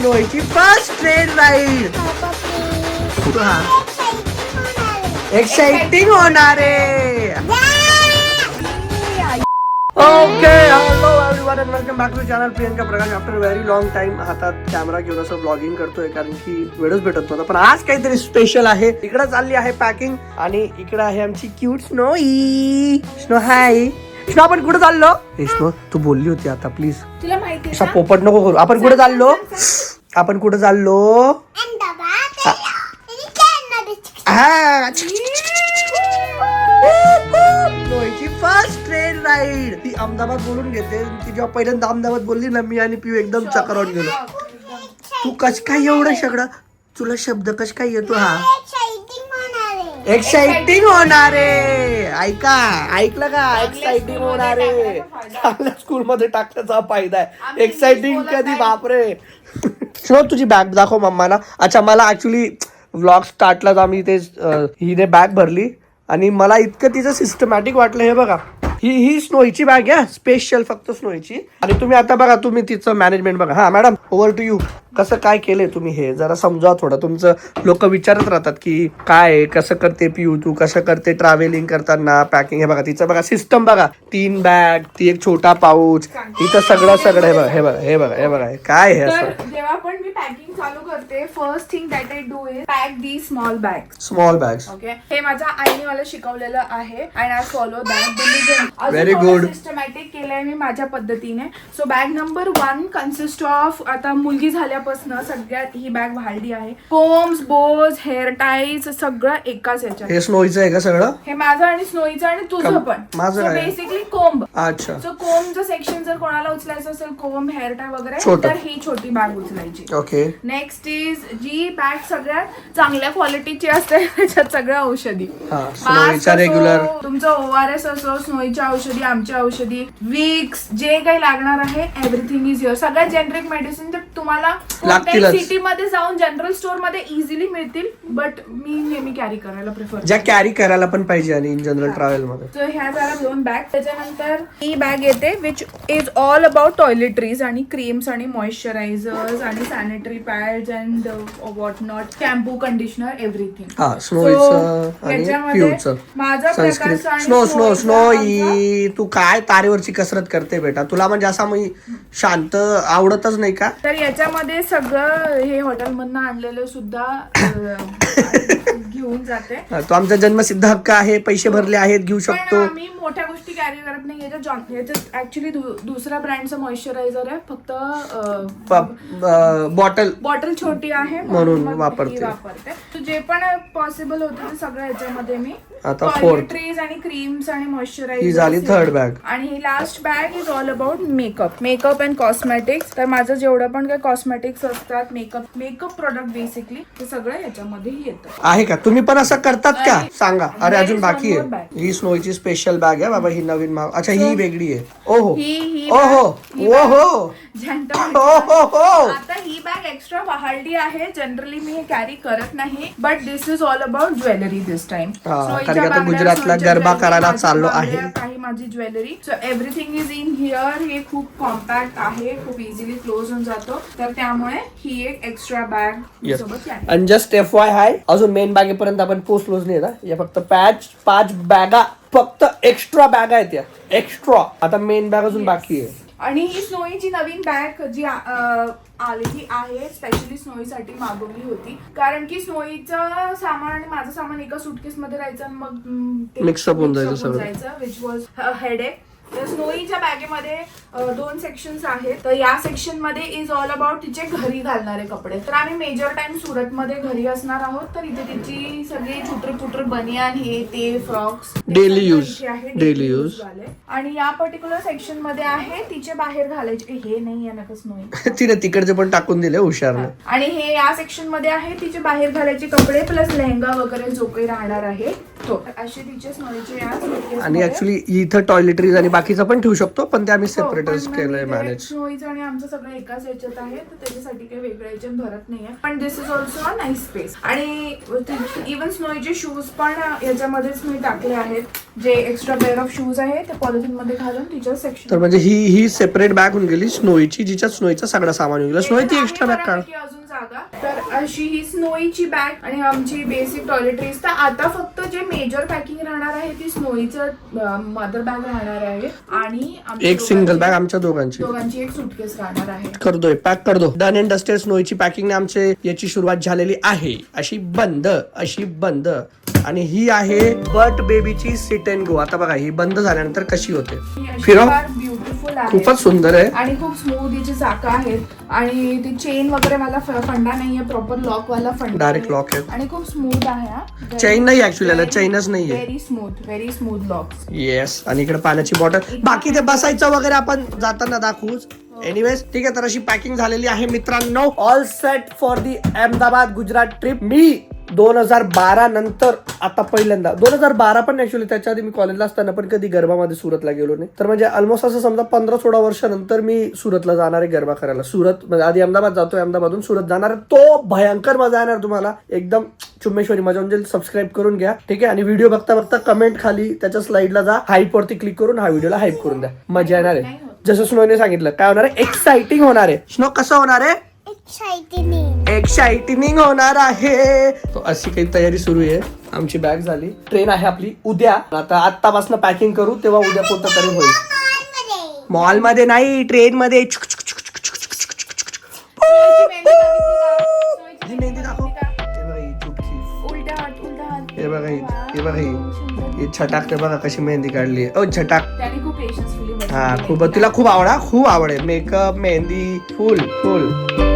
स्नोईची first train ride हा? Exciting होणार आहे. Okay hello everyone and welcome back to channel Priyanka Prakash after very long time हातात camera घेऊन असं blogging करतोय कारण की वेळच भेटत नव्हता. पण आज काहीतरी स्पेशल आहे. इकडे चालली आहे पॅकिंग आणि इकडे आहे आमची क्यूट स्नो स्नो हाय आपण कुठे चाललो? स्नो तू बोलली होती आता प्लीज तुला माहिती असा पोपट नको करू. आपण कुठे चाललो? आपण कुठे चाललो? हा फर्स्ट ट्रेन राईड ती अहमदाबाद बोलून घेते. ती जेव्हा पहिल्यांदा अहमदाबाद बोलली ना मी आणि पिऊ एकदम चक्रावून गेलो. तू कस काय एवढं सगळं? तुला शब्द कस काय येतो हा? एक्साइटिंग होणार आहे. ऐका ऐकलं का? एक्साइटिंग होणार आहे. चांगल्या स्कूल मध्ये टाकण्याचा फायदा आहे. एक्साइटिंग कधी बापरे. शो तुझी बॅग दाखव मम्माला. अच्छा मला ऍक्च्युली व्लॉग स्टार्टलाच आम्ही ते हिने बॅग भरली आणि मला इतकं तिचं सिस्टमॅटिक वाटलं हे बघा. ही ही स्नोईची बॅग आहे स्पेशल फक्त स्नोईची आणि तुम्ही आता बघा तुम्ही तिचं मॅनेजमेंट बघा. हा मॅडम ओव्हर टू यू कसं काय केलंय तुम्ही हे? जरा समजावा थोडं. तुमचं लोक विचारत राहतात की काय आहे, कसं करते पिऊ तू? कसं करते ट्रॅव्हलिंग करताना पॅकिंग हे बघा तिचं बघा सिस्टम बघा. तीन बॅग ती एक छोटा पाऊच इथं सगळं सगळं. हे बघा हे बघा हे बघा हे बघा. हे काय हे तर असं जेव्हा पण मी पॅकिंग चालू करते first thing that I do is pack the small bag small bags okay हे माझ्या आईने मला शिकवलेलं आहे and I follow that Very good. Systematic केलंय मी माझ्या पद्धतीने. So bag number one consist of आता मुलगी झाल्यापासून सगळ्यात ही बॅग वाढली आहे. कोम्स बोज हेअर टाईज सगळं एकाच याच्यात. हे स्नोईचं आहे का सगळं? हे माझं आणि स्नोईचं आणि तुझं पण. माझं काय? बेसिकली कोंब अच्छा. सो कोमचं सेक्शन जर कोणाला उचलायचं असेल कोम हेअर टाय वगैरे छोटं. तर ही छोटी बॅग उचलायची. ओके नेक्स्ट इज जी बॅग सगळ्यात चांगल्या क्वालिटीची असते त्याच्यात सगळ्या औषधी. हा Mask स्नोईचा असो, रेग्युलर तुमचं ओआरएस असो स्नोईच्या औषधी आमच्या औषधी विक्स जे काही लागणार आहे एव्हरीथिंग इज युअर सगळ्या जेनरिक मेडिसिन तुम्हाला कोणत्याही लागतीलच. सिटी मध्ये जाऊन जनरल स्टोरमध्ये इझिली मिळतील बट मी नेहमी कॅरी करायला प्रिफर ज्या कॅरी करायला पण पाहिजे आणि इन जनरल ट्रॅव्हलमध्ये. ह्या झाल्या दोन बॅग त्याच्यानंतर ही बॅग येते which is all about toiletries आणि क्रीम्स आणि मॉइश्चरायझर्स आणि sanitary pads and what not shampoo conditioner everything हा स्नोईचं आणि पिऊचं माझा सनस्क्रीन प्रकाश आणि स्नो स्नो स्नो ई तू काय तारेवरची कसरत करते बेटा? तुला म्हणजे असा मी शांत आवडतच नाही का? तर याच्यामध्ये सगळं हे हॉटेलमधनं आणलेलं सुद्धा अं, घेऊन जाते. हा, तो आमचा जन्मसिद्ध हक्क आहे पैसे भरले आहेत घेऊ पण शकतो. आम्ही मोठ्या गोष्टी कॅरी करत नाही याच्यात जॉन याच्यात ऍक्च्युली दुसऱ्या ब्रँडचं मॉइश्चरायझर आहे. फक्त बॉटल बॉटल छोटी आहे. म्हणून मग वापरते. ही वापरते. तर जे पण पॉसिबल होतं ते सगळं याच्यामध्ये मी आता fourth. टॉयलेटरीज आणि क्रीम्स आणि ही मॉइश्चरायझर झाली third bag. आणि ही last bag is all about makeup makeup and cosmetics तर माझं जेवढं पण काही कॉस्मेटिक्स असतात मेकअप मेकअप प्रोडक्ट बेसिकली ते सगळं याच्यामध्येही येतं. आहे का? तुम्ही पण असं करतात का. सांगा. अरे There अजून is बाकी one आहे. bag. ही स्नोईची स्पेशल बॅग आहे बाबा ही नवीन माग अच्छा ही वेगळी आहे. ओहो. ही ही ओहो. bag- ही bag- ओहो. हो आता ही बॅग एक्स्ट्रा वाहळली आहे. जनरली मी हे कॅरी करत नाही but this is all about jewellery this time हा, कारण की आता गुजरातला गरबा करायला चाललो आहे. काही माझी jewellery so everything is in here हे खूप कॉम्पॅक्ट आहे खूप इझिली क्लोज होऊन जातो. तर त्यामुळे ही एक एक्स्ट्रा बॅग सोबत. आणि जस्ट एफ वाय हाय अजून मेन बॅगेपर्यंत आपण पोहोचलोच नाही ना या फक्त पॅच पाच बॅगा फक्त एक्स्ट्रा बॅग आहेत या. एक्स्ट्रा आता मेन बॅग अजून बाकी आहे. आणि ही स्नोईची नवीन बॅग जी आलेली आहे स्पेशली स्नोईसाठी मागवली होती. कारण की स्नोईचं सामान आणि माझं सामान एका सुटकेस मध्ये राहायचं मग up होऊन जायचं विच वॉज हेड तर स्नोईच्या बॅगेमध्ये दोन सेक्शन्स आहेत. तर या सेक्शनमध्ये इज ऑल अबाउट तिचे घरी घालणारे कपडे. तर आम्ही मेजर टाइम सुरत मध्ये घरी असणार आहोत. तर इथे तिची सगळी छुटर पुटर बनियान हे ते frocks Daily use. Daily use. आणि या पर्टिक्युलर सेक्शनमध्ये आहे तिचे बाहेर घालायचे. हे नाही आहे नका स्नोई तिने तिकडचे पण टाकून दिले हुशारनं. आणि हे या सेक्शनमध्ये आहे तिचे बाहेर घालायचे कपडे प्लस लेहंगा वगैरे जो काही राहणार आहे. अशी या suitcase आणि. ऍक्च्युली इथं टॉयलेटरीज आणि बाकीचं पण ठेवू शकतो पण ते आम्ही हो, सेपरेटच पण केलंय मी मॅनेज आणि आमचं सगळं एकाच याच्यात आहे तर त्याच्यासाठी काही वेगळ्या याच्यात भरत नाहीये पण this is also a nice space आणि इवन स्नोईचे शूज पण याच्यामध्येच मी टाकले आहेत. जे एक्स्ट्रा पेअर ऑफ शूज आहे ते पॉलिथिनमध्ये घालून तिच्या तर सेक्शन म्हणजे ही ही सेपरेट बॅग होऊन गेली स्नोईची जिच्यात स्नोईचा सगळा सामान येऊन गेला. स्नोई ती एक्स्ट्रा बॅग काढ. अजून जागा. तर अशी ही स्नोईची बॅग आणि आमची बेसिक टॉयलेटरीज तर आता फक्त जे मेजर पॅकिंग राहणार आहे ती स्नोईचं मदर बॅग राहणार आहे. आणि आमच्या एक सिंगल बॅग आमच्या दोघांची. दोघांची एक सुटकेस राहणार आहे. करतोय पॅक कर दो डन अँड डस्टेड स्नोईची पॅकिंग आमचे याची सुरुवात झालेली आहे. अशी बंद अशी बंद. आणि ही आहे बट बेबीची सिट अँड गो आता बघा ही बंद झाल्यानंतर कशी होते. फार ब्युटिफुल आहे. खूपच सुंदर आहे. आणि खूप स्मूथ हिची चाका आहेत. आणि ती चेन वगैरे मला फंडा नाहीये प्रॉपर लॉक वाला फंडा आहे. lock आहे. आणि खूप स्मूथ आहे हा. Chain नाही actually. याला, chainच नाहीये. Very smooth very smooth lock yes आणि इकडे पाण्याची बॉटल बाकी ते बसायचं वगैरे आपण जाताना दाखवूच एनिवेज ठीक आहे तर अशी पॅकिंग झालेली आहे मित्रांनो. All set for the Ahmedabad Gujarat trip मी दोन हजार बारा नंतर आता पहिल्यांदा दोन हजार बारा पण ऍक्च्युली त्याच्या आधी मी कॉलेजला असताना पण कधी गरबामध्ये सुरतला गेलो नाही. तर म्हणजे ऑलमोस्ट असं समजा पंधरा सोळा वर्षानंतर मी सुरतला जाणार आहे गरबा करायला. सुरत म्हणजे आधी अहमदाबाद जातोय अहमदाबादून सुरत जाणार आहे. तो भयंकर मजा येणार तुम्हाला. एकदम चुम्मेश्वरी मजा. म्हणजे सबस्क्राईब करून घ्या. ठीक आहे? आणि व्हिडिओ बघता बघता कमेंट खाली त्याच्या स्लाइडला जा. हाईप वरती क्लिक करून हा व्हिडिओला हाईप करून द्या. मजा येणार आहे. जसं स्नोने सांगितलं काय होणार आहे? एक्साइटिंग होणार आहे. स्नो कसं होणार आहे? Exciting. एक्साइटिंग होणार आहे. तो अशी काही तयारी सुरू आहे. आमची बॅग झाली. ट्रेन आहे आपली उद्या. आता आत्तापासून पॅकिंग करू तेव्हा उद्या कोणतं तरी होईल. Almade. मॉलमध्ये नाही ट्रेन मध्ये छुक, छुक, छुक, छुक, छुक, छुक, छुक, छुक, छुक. ही मेहंदी दाखव. हे बघा ही चुटकी उलटा हात उलटा हात हे बघा ही हे बघा ही ही छटाक. ते बघा कशी मेहंदी काढली ओ छटाक. त्याने खूप पेशन्सफुली हा खूप तिला खूप आवडा खूप आवड आहे makeup mehndi full full.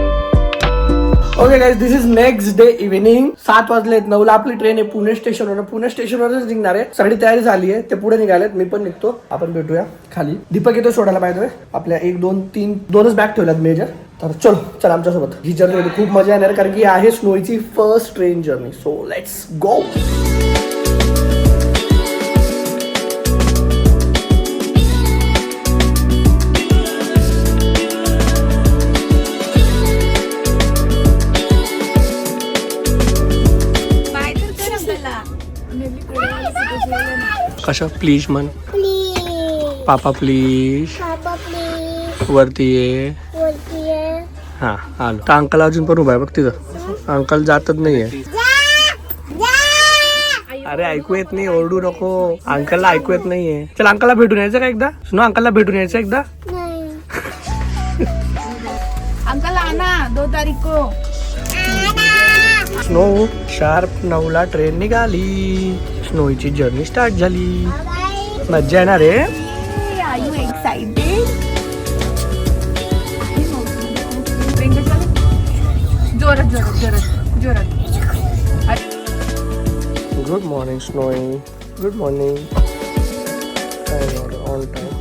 Okay guys this is next day evening सात वाजले नऊला आपली ट्रेन आहे पुणे स्टेशनवर पुणे स्टेशनवरच निघणार आहे. सगळी तयारी झाली आहे ते पुढे निघालेत. मी पण निघतो. आपण भेटूया खाली. दीपक येतो सोडायला पाहिजे आपल्या एक दोन तीन दोनच बॅग ठेवल्यात मेजर तर चलो चल आमच्यासोबत. ही जर्नी खूप मजा येणार कारण की आहे स्नोईची first train journey so let's go कसं प्लीज म्हण. पापा प्लीज. वरती ये. वरती ये. हा आलो. तर अंकल अजून पण उभा आहे बघ तिथं. अंकल जातच नाहीये. अरे ऐकू येत नाही ओरडू नको. अंकलला ऐकू येत नाहीये. चल अंकलला भेटून यायचं का एकदा? सुनो अंकलला भेटून यायचं एकदा. नाही. अंकल आना दो तारीख को स्नो शार्प नऊला ट्रेन निघाली. स्नोची जर्नी स्टार्ट झाली. मज्जा येणार रे आर यू एक्साइटेड जोरात जोरात. जोरात जोरात good morning snowy good morning on time